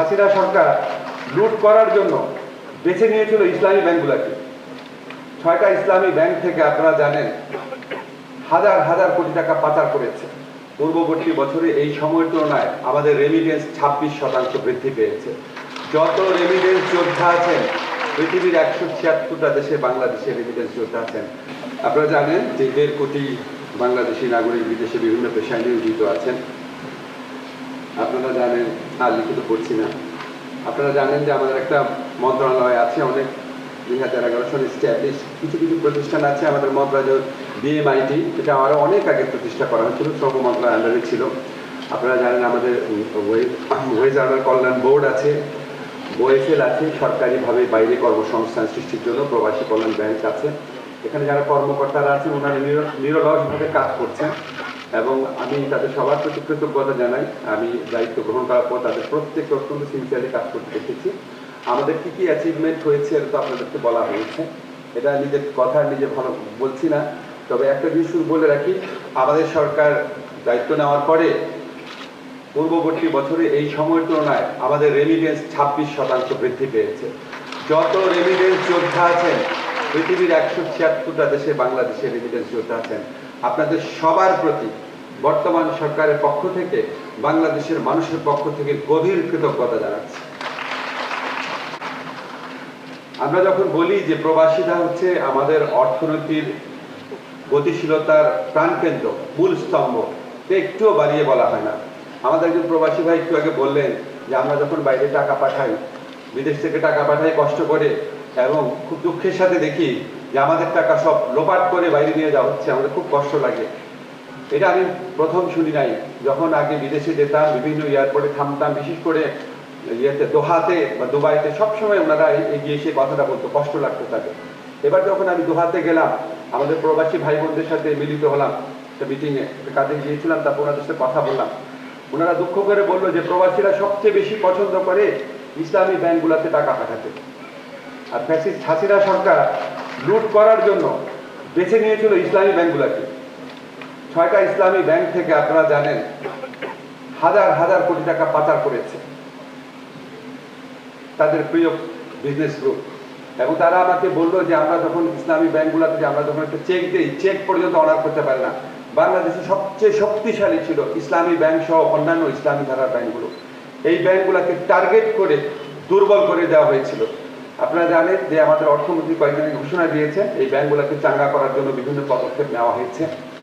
হাসিনা সরকার লুট করার জন্য বেছে নিয়েছিল ইসলামী ব্যাংকগুলোকে। ছয়টা ইসলামী ব্যাংক থেকে আপনারা জানেন, হাজার হাজার কোটি টাকা পাচার করেছে। পূর্ববর্তী বছরে এই সময়ের তুলনায় আমাদের রেমিডেন্স ছাব্বিশ শতাংশ বৃদ্ধি পেয়েছে। যত রেমিডেন্স যোদ্ধা আছেন, পৃথিবীর একশো ছিয়াত্তরটা দেশে বাংলাদেশে রেমিডেন্স যোদ্ধা আছেন। আপনারা জানেন যে দেড় কোটি বাংলাদেশি নাগরিক বিদেশে বিভিন্ন পেশায় নিয়োজিত আছেন। আপনারা জানেন, আর লিখিত পড়ছি না। আপনারা জানেন যে আমাদের একটা মন্ত্রণালয় আছে অনেক দুই হাজার এগারো সালে স্ট্যাবলিশ কিছু কিছু প্রতিষ্ঠান আছে আমাদের মন্ত্রণালয় বিএমআইটি এটা আরও অনেক আগে প্রতিষ্ঠা করা হয়েছিল শ্রম মন্ত্রণালয় আন্ডারে ছিল। আপনারা জানেন আমাদের ওয়েজ কল্যাণ বোর্ড আছে ওয়েফেল আছে, সরকারিভাবে বাইরে কর্মসংস্থান সৃষ্টির জন্য প্রবাসী কল্যাণ ব্যাংক আছে। এখানে যারা কর্মকর্তারা আছেন, ওনারা নির- নিরলসভাবে কাজ করছেন। এবং আমি তাদের সবার প্রতি কৃতজ্ঞতা জানাই। আমি দায়িত্ব গ্রহণ করার পর তাদের প্রত্যেককে অত্যন্ত সিনসিয়ারলি কাজ করতে দেখেছি আমাদের কি কি অ্যাচিভমেন্ট হয়েছে এটা তো আপনাদেরকে বলা হয়েছে। এটা নিজের কথা নিজে ভালো বলছি না। তবে একটা জিনিস শুধু বলে রাখি, আমাদের সরকার দায়িত্ব নেওয়ার পরে পূর্ববর্তী বছরে এই সময়ের তুলনায় আমাদের রেমিটেন্স ছাব্বিশ শতাংশ বৃদ্ধি পেয়েছে। যত রেমিডেন্স যোদ্ধা আছেন, পৃথিবীর একশো ছিয়াত্তরটা দেশে বাংলাদেশে রেমিডেন্স যোদ্ধা আছেন, আপনাদের সবার প্রতি বর্তমান সরকারের পক্ষ থেকে, বাংলাদেশের মানুষের পক্ষ থেকে গভীর কৃতজ্ঞতা জানাচ্ছি। আমরা যখন বলি যে প্রবাসীরা হচ্ছে আমাদের অর্থনীতির গতিশীলতার প্রাণকেন্দ্র, মূল স্তম্ভ একটুও বাড়িয়ে বলা হয় না। আমাদের একজন প্রবাসী ভাই একটু আগে বললেন যে আমরা যখন বাইরে টাকা পাঠাই, বিদেশ থেকে টাকা পাঠাই কষ্ট করে, এবং খুব দুঃখের সাথে দেখি যে আমাদের টাকা সব লোপাট করে বাইরে নিয়ে যাওয়া হচ্ছে, আমাদের খুব কষ্ট লাগে। এটা আমি প্রথম শুনি নাই। যখন আগে বিদেশে যেতাম, বিভিন্ন এয়ারপোর্টে থামতাম, বিশেষ করে ইয়েতে, দোহাতে বা দুবাইতে, সবসময় ওনারা এগিয়ে এসে কথাটা বলতো, কষ্ট লাগতো তাকে এবার যখন আমি দোহাতে গেলাম, আমাদের প্রবাসী ভাই বোনদের সাথে মিলিত হলাম, একটা মিটিংয়ে একটা কাজে গিয়েছিলাম, তারপর ওনাদের সাথে কথা বললাম। ওনারা দুঃখ করে বলল যে, প্রবাসীরা সবচেয়ে বেশি পছন্দ করে ইসলামী ব্যাংকগুলোতে টাকা পাঠাতে। আর ফ্যাসিস্ট হাসিনা সরকার লুট করার জন্য বেছে নিয়েছিল ইসলামী ব্যাংকগুলোকে। ছয়টা ইসলামী ব্যাংক থেকে আপনারা জানেন, হাজার হাজার কোটি টাকা পাচার করেছে তাদের প্রিয় বিজনেস গ্রুপ এবং তারা আমাকে বলল যে আমরা যখন ইসলামী ব্যাংকগুলোতে যে আমরা যখন একটা চেক দিই চেক পর্যন্ত অর্ডার করতে পারে না। বাংলাদেশে সবচেয়ে শক্তিশালী ছিল ইসলামী ব্যাংক সহ অন্যান্য ইসলামী ধারার ব্যাংকগুলো। এই ব্যাংকগুলোকে টার্গেট করে দুর্বল করে দেওয়া হয়েছিল। আপনারা জানেন যে আমাদের অর্থমন্ত্রী কয়েকদিন ঘোষণা দিয়েছে এই ব্যাংকগুলোকে চাঙ্গা করার জন্য বিভিন্ন পদক্ষেপ নেওয়া হয়েছে।